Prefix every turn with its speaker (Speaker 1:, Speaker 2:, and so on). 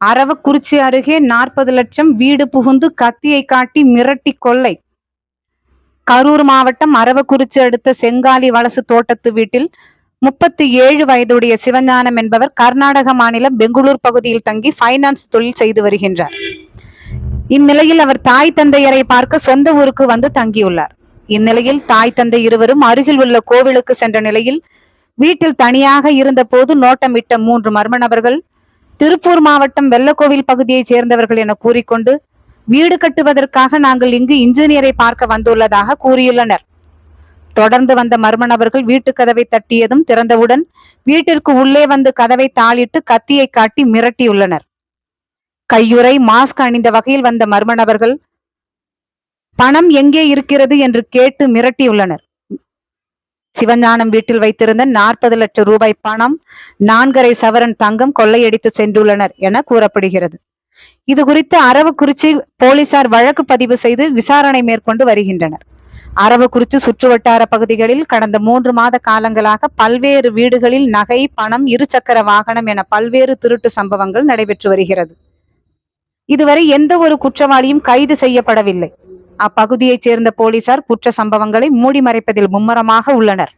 Speaker 1: அரவக்குறிச்சி அருகே நாற்பது லட்சம் வீடு புகுந்து கத்தியை காட்டி மிரட்டி கொள்ளை. கரூர் மாவட்டம் அரவக்குறிச்சி அடுத்த செங்காலி வலசு தோட்டத்து வீட்டில் முப்பத்தி ஏழு வயதுடைய சிவஞானம் என்பவர் கர்நாடக மாநிலம் பெங்களூர் பகுதியில் தங்கி ஃபைனான்ஸ் தொழில் செய்து வருகின்றார். இந்நிலையில் அவர் தாய் தந்தையரை பார்க்க சொந்த ஊருக்கு வந்து தங்கியுள்ளார். இந்நிலையில் தாய் தந்தை இருவரும் அருகில் உள்ள கோவிலுக்கு சென்ற நிலையில் வீட்டில் தனியாக இருந்தபோது நோட்டமிட்ட மூன்று மர்ம நபர்கள் திருப்பூர் மாவட்டம் வெள்ளக்கோவில் பகுதியைச் சேர்ந்தவர்கள் என கூறிக்கொண்டு வீடு கட்டுவதற்காக நாங்கள் இங்கு இன்ஜினியரை பார்க்க வந்துள்ளதாக கூறியுள்ளனர். தொடர்ந்து வந்த மர்ம நபர்கள் வீட்டு கதவை தட்டியதும் திறந்தவுடன் வீட்டிற்கு உள்ளே வந்து கதவை தாளிட்டு கத்தியை காட்டி மிரட்டியுள்ளனர். கையுறை மாஸ்க் அணிந்த வகையில் வந்த மர்ம நபர்கள் பணம் எங்கே இருக்கிறது? என்று கேட்டு மிரட்டியுள்ளனர். சிவஞானம் வீட்டில் வைத்திருந்த நாற்பது லட்சம் ரூபாய் பணம் நான்கரை சவரன் தங்கம் கொள்ளையடித்து சென்றுள்ளனர் என கூறப்படுகிறது. இது குறித்து அரவக்குறிச்சி போலீசார் வழக்கு பதிவு செய்து விசாரணை மேற்கொண்டு வருகின்றனர். அரவக்குறிச்சி சுற்றுவட்டார பகுதிகளில் கடந்த மூன்று மாத காலங்களாக பல்வேறு வீடுகளில் நகை பணம் இருசக்கர வாகனம் என பல்வேறு திருட்டு சம்பவங்கள் நடைபெற்று வருகிறது. இதுவரை எந்த ஒரு குற்றவாளியும் கைது செய்யப்படவில்லை. அப்பகுதியைச் சேர்ந்த போலீசார் குற்ற சம்பவங்களை மூடி மறைப்பதில் மும்முரமாக உள்ளனர்.